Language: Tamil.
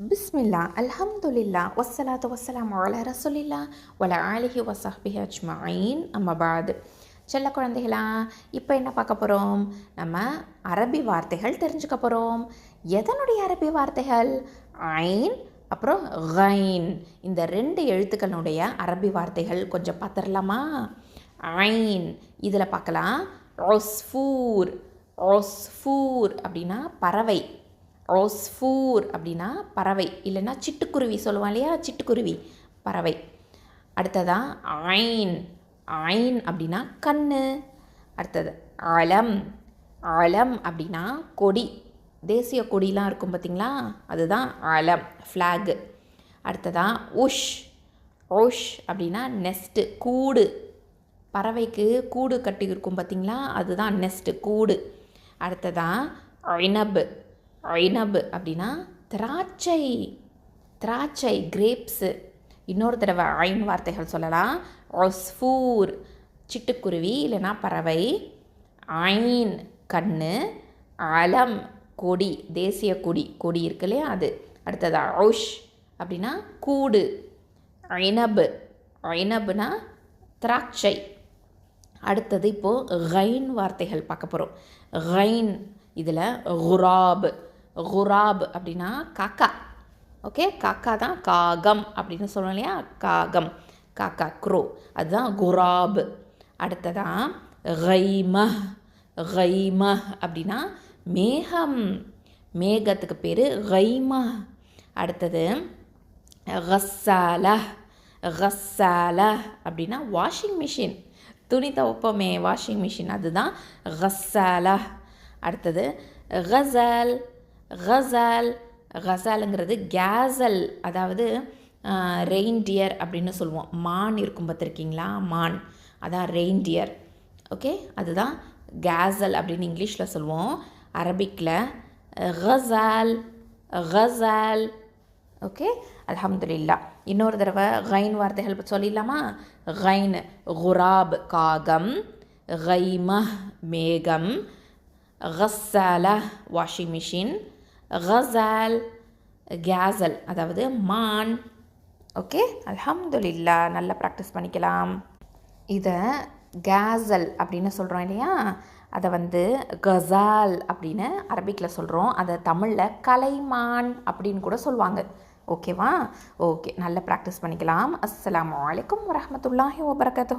பிஸ்மில்லா அல்ஹம்துலில்லா வஸ்ஸலாத்து வசலாம் அலா ரசூலில்லா வல ஆலிஹி வசஹ்பி அஜ்மஈன் அம்மபாத் செல்ல குழந்தைகளா இப்போ என்ன பார்க்க போகிறோம் நம்ம அரபி வார்த்தைகள் தெரிஞ்சுக்க போகிறோம் எதனுடைய அரபி வார்த்தைகள் ஐன் அப்புறம் ஹைன் இந்த ரெண்டு எழுத்துக்களுடைய அரபி வார்த்தைகள் கொஞ்சம் பார்த்துடலாமா ஐன் இதில் பார்க்கலாம் ஒஸ்ஃபூர் ஒஸ்ஃபூர் அப்படின்னா பறவை ஒஸ்ஃபூர் அப்படின்னா பறவை இல்லைன்னா சிட்டுக்குருவி சொல்லுவான் இல்லையா? சிட்டுக்குருவி பறவை. அடுத்ததா ஐன் ஐன் அப்படின்னா கண்ணு. அடுத்தது அலம் அலம் அப்படின்னா கொடி. தேசிய கொடிலாம் இருக்கும் பார்த்திங்களா? அதுதான் அலம் ஃப்ளாகு அடுத்ததா உஷ் உஷ் அப்படின்னா நெஸ்ட்டு கூடு. பறவைக்கு கூடு கட்டி இருக்கும் பார்த்தீங்களா? அதுதான் நெஸ்ட்டு கூடு. அடுத்ததான் ஐனபு ஐனபு அப்படின்னா திராட்சை திராட்சை கிரேப்ஸு இன்னொரு தடவை ஐன் வார்த்தைகள் சொல்லலாம். ஒஸ்ஃபூர் சிட்டுக்குருவி இல்லைன்னா பறவை. ஐன் கண்ணு. அலம் கொடி தேசிய கொடி. கொடி இருக்கு இல்லையா அது. அடுத்தது ஔஷ் அப்படின்னா கூடு. ஐனபு ஐனபுனா திராட்சை. அடுத்தது இப்போது கைன் வார்த்தைகள் பார்க்க போகிறோம் கைன் இதில் ஹுராபு குராப் அப்படின்னா காக்கா. ஓகே காக்கா தான் காகம் அப்படின்னு சொல்லணும் இல்லையா? காகம். காக்கா குரோ. அதுதான் குராப். அடுத்ததான் கைமஹ் கைமஹ் அப்படின்னா மேகம். மேகத்துக்கு பேர் கைமஹ் அடுத்தது கஸ்ஸால. கஸ்ஸால அப்படின்னா வாஷிங் மிஷின் துணி துவப்போமே வாஷிங் மிஷின் அதுதான் கஸ்ஸால. அடுத்தது ஹசல் கசால் கசாலுங்கிறது கேசல் அதாவது ரெயின்டியர் அப்படின்னு சொல்லுவோம். மான் இருக்கும் பார்த்துருக்கீங்களா? மான். அதான் ரெயின்டியர் ஓகே அதுதான் கேசல் அப்படின்னு இங்கிலீஷில் சொல்லுவோம். அரபிக்கில் கசால் கசால் ஓகே அலமதுல்லா இன்னொரு தடவை கைன் வார்த்தைகள் சொல்லிடலாமா? கைன் குராப் காகம் கைம மேகம் கசால வாஷிங் மிஷின் கசால் கேசல் அதாவது மான். ஓகே? அல்ஹம்துலில்லா நல்லா ப்ராக்டிஸ் பண்ணிக்கலாம். இதை கேசல் அப்படின்னு சொல்கிறோம் இல்லையா? அதை வந்து கசால் அப்படின்னு அரபிக்கில் சொல்கிறோம் அதை தமிழில் கலைமான் அப்படின்னு கூட சொல்லுவாங்க. ஓகேவா? ஓகே நல்லா ப்ராக்டிஸ் பண்ணிக்கலாம். அஸ்லாம் வலைக்கம் வரமத்துல்லாஹி வபரகத்து